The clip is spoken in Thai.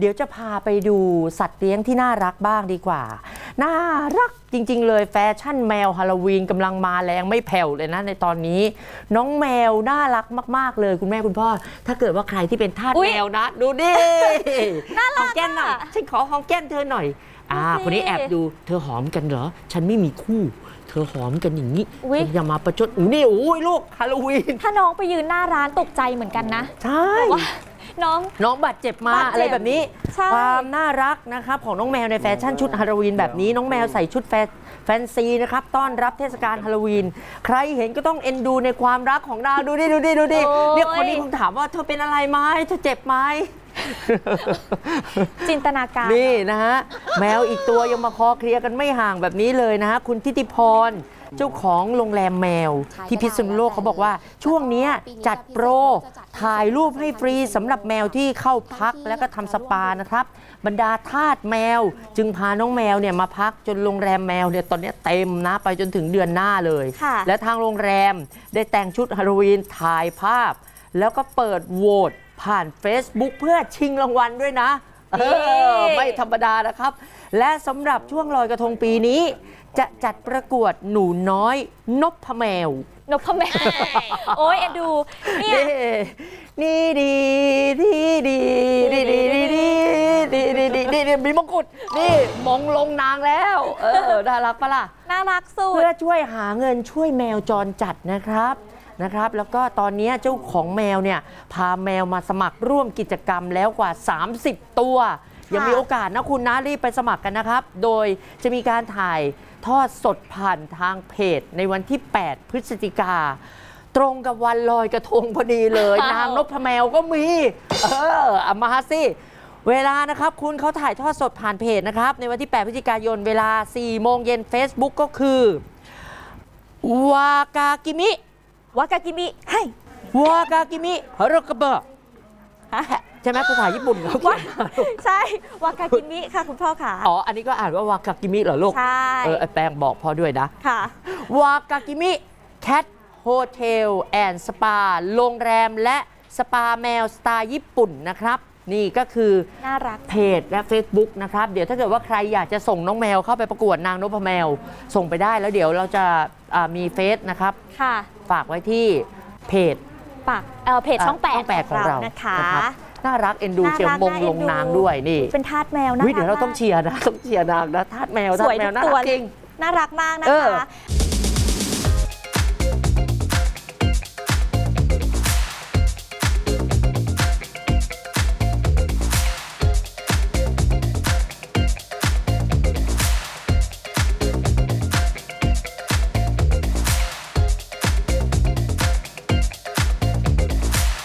เดี๋ยวจะพาไปดูสัตว์เลี้ยงที่น่ารักบ้างดีกว่า น่ารักจริง ๆ เลยแฟชั่นแมวฮาโลวีนกำลังมาแรงไม่แผ่วเลยนะในตอนนี้ น้องแมวน่ารักมาก ๆ เลยคุณแม่คุณพ่อ ถ้าเกิดว่าใครที่เป็นทาสอุ๊ยแมวนะ ดูดิน่ารักหอมแก้มหน่อยอะฉันขอหอมแก้มเธอหน่อยอ่าดูสิคนนี้แอบดูเธอหอมกันเหรอ ฉันไม่มีคู่เธอหอมกันอย่างนี้อุ๊ยเธออย่ามาประชดอู้นี่โอ้ยลูกฮาโลวีนถ้าน้องไปยืนหน้าร้านตกใจเหมือนกันนะ ใช่ว่า น้อง น้องบาดเจ็บมาบาดเจ็บอะไรแบบนี้ ใช่ ความน่ารักนะครับของน้องแมวในแฟชั่นชุดฮาโลวีนแบบนี้น้องแมวใส่ชุดแฟแฟนซีนะครับต้อนรับเทศกาลฮาโลวีน ใครเห็นก็ต้องเอ็นดูในความรักของนางดูดิดูดิดูดิโอ้ย เนี่ยคนนี้คงถามว่าเธอเป็นอะไรไหมเธอเจ็บไหม จินตนาการ นี่นะฮะ แมวอีกตัวยังมาคอเคลียร์กันไม่ห่างแบบนี้เลยนะฮะ คุณทิติพร เจ้าของโรงแรมแมว ที่พิษณุโลกเขาบอกว่า ช่วงเนี้ยจัดโปร ถ่ายรูปให้ฟรีสำหรับแมวที่เข้าพักแล้วก็ทำสปานะครับ บรรดาทาสแมว จึงพาน้องแมวเนี่ยมาพักจนโรงแรมแมวเนี่ยตอนเนี้ยเต็มนะไปจนถึงเดือนหน้าเลยค่ะและทางโรงแรมได้แต่งชุดฮาโลวีนถ่ายภาพ แล้วก็เปิดโหวตผ่าน Facebook เพื่อชิงรางวัลด้วยนะ เออไม่ธรรมดานะครับ และสำหรับช่วงลอยกระทงปีนี้ จะจัดประกวดหนูน้อยนพแมวนพแม่โอ้ยเอ็นดูเนี่ย นี่ดีดีดีดีดีดีดีดีดีดีดีดีมีมงกุฎนี่มงลงนางแล้ว เออน่ารักปะล่ะ น่ารักสุด เพื่อช่วยหาเงินช่วยแมวจรจัดนะครับ นะครับ แล้วก็ตอนนี้เจ้าของแมวเนี่ยพาแมวมาสมัครร่วมกิจกรรมแล้วกว่า 30 ตัว ยังมีโอกาสนะคุณนะรีบไปสมัครกันนะครับ โดยจะมีการถ่ายทอดสดผ่านทางเพจ ในวันที่ 8 พฤศจิกาตรงกับวันลอยกระทงพอดีเลยว้าวนางนพแมวก็มี เออเอามาสิเวลานะครับคุณเขาถ่ายทอดสดผ่านเพจนะครับ ในวันที่ 8 พฤศจิกายนเวลา 4 โมงเย็น Facebook ก็คือ วากากิมิ วากากิมิให้วากากิมิฮารกะเบะฮะใช่ไหมภาษาญี่ปุ่นเขาว่าเขียนมาใช่ วากากิมิค่ะคุณพ่อค่ะ อ๋อ อันนี้ก็อ่านว่าวากากิมิเหรอลูก ใช่ เออไอ้แป้งบอกพ่อด้วยนะ ค่ะ วากากิมิแคทโฮเทลแอนด์สปา โรงแรมและสปาแมวสไตล์ญี่ปุ่นนะครับ นี่ก็คือน่ารักเพจและ Facebook นะครับ เดี๋ยวถ้าเกิดว่าใครอยากจะส่งน้องแมวเข้าไปประกวดนางนพแมว ส่งไปได้แล้วเดี๋ยวเราจะอ่ามีเฟซนะครับ ค่ะ ฝากไว้ที่เพจปากเอ่อเพจช่องแปดช่องแปดของเรานะคะรับน่ารักเอ็นดูน่ารักเชียงมงน่าเอ็ลนงดูนางด้วยนี่เป็นทาสแมวนะวิเดี๋ยวเราต้องเชียร์นะต้องเชียร์นางนะทาสแมวสทาสวยแมทุวกน่าตัวรักจริงน่ารักมากนะเออคะ